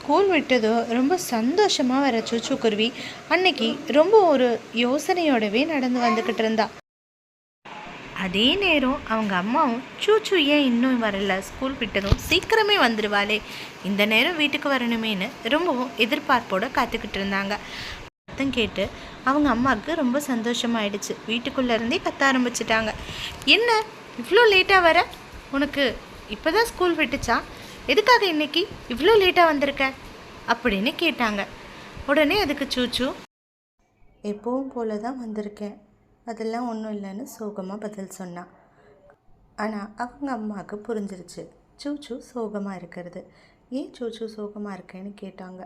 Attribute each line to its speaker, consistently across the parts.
Speaker 1: School விட்டதும் ரொம்ப சந்தோஷமாக வர சூச்சு குருவி அன்னைக்கு ரொம்ப ஒரு யோசனையோடவே நடந்து வந்துக்கிட்டு இருந்தா. அதே நேரம் அவங்க அம்மாவும் சூச்சு ஏன் இன்னும் வரல? ஸ்கூல் விட்டதும் சீக்கிரமே வந்துடுவாளே இந்த நேரம் வீட்டுக்கு வரணுமேனு ரொம்பவும் எதிர்பார்ப்போடு காத்துக்கிட்டு இருந்தாங்க. சத்தம் கேட்டு அவங்க அம்மாவுக்கு ரொம்ப சந்தோஷமாயிடுச்சு. வீட்டுக்குள்ளே இருந்தே கத்த ஆரம்பிச்சிட்டாங்க. என்ன? இவ்வளோ லேட்டாக வர? உனக்கு இப்போ தான் ஸ்கூல் விட்டுச்சா? எதுக்காக இன்னைக்கு இவ்வளோ லேட்டாக வந்திருக்க? அப்படின்னு கேட்டாங்க. உடனே அதுக்கு சூச்சு எப்பவும் போல தான் வந்திருக்கேன். அதெல்லாம் ஒன்றும் இல்லைன்னு சோகமாக பதில் சொன்னான் ஆனால் அவங்க அம்மாவுக்கு புரிஞ்சிருச்சு. சூச்சு சோகமாக இருக்கிறது. ஏன் சூச்சு சோகமாக இருக்கேன்னு கேட்டாங்க.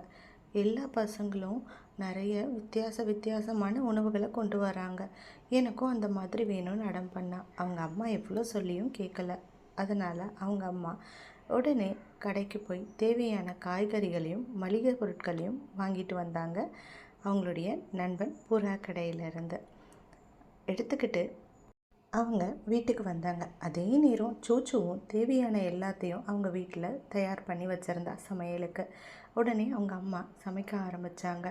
Speaker 1: எல்லா பசங்களும் நிறைய வித்தியாச வித்தியாசமான உணவுகளை கொண்டு வராங்க. எனக்கும் அந்த மாதிரி வேணும்னு அடம் பண்ணா. அவங்க அம்மா எவ்வளோ சொல்லியும் கேட்கல அதனால் அவங்க அம்மா உடனே கடைக்கு போய் தேவையான காய்கறிகளையும் மளிகை பொருட்களையும் வாங்கிட்டு வந்தாங்க அவங்களுடைய நண்பன் புறா கடையிலேருந்து. எடுத்துக்கிட்டு அவங்க வீட்டுக்கு வந்தாங்க. அதே நேரம் சூச்சுவும் தேவையான எல்லாத்தையும் அவங்க வீட்டில் தயார் பண்ணி வச்சுருந்தா சமையலுக்கு. உடனே அவங்க அம்மா சமைக்க ஆரம்பித்தாங்க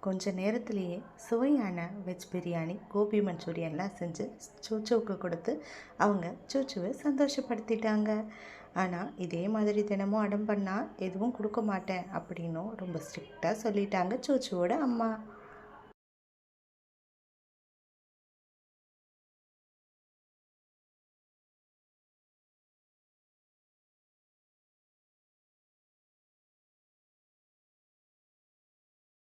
Speaker 1: கொஞ்ச நேரத்திலேயே சுவையான வெஜ் பிரியாணி கோபி மஞ்சூரியன்லாம் செஞ்சு சூச்சுவுக்கு கொடுத்து அவங்க சூச்சுவை சந்தோஷப்படுத்திட்டாங்க. ஆனால் இதே மாதிரி தினமும் அடம் பண்ணால் எதுவும் கொடுக்க மாட்டேன் அப்படின்னும் ரொம்ப ஸ்ட்ரிக்டாக சொல்லிட்டாங்க சூச்சுவோட அம்மா.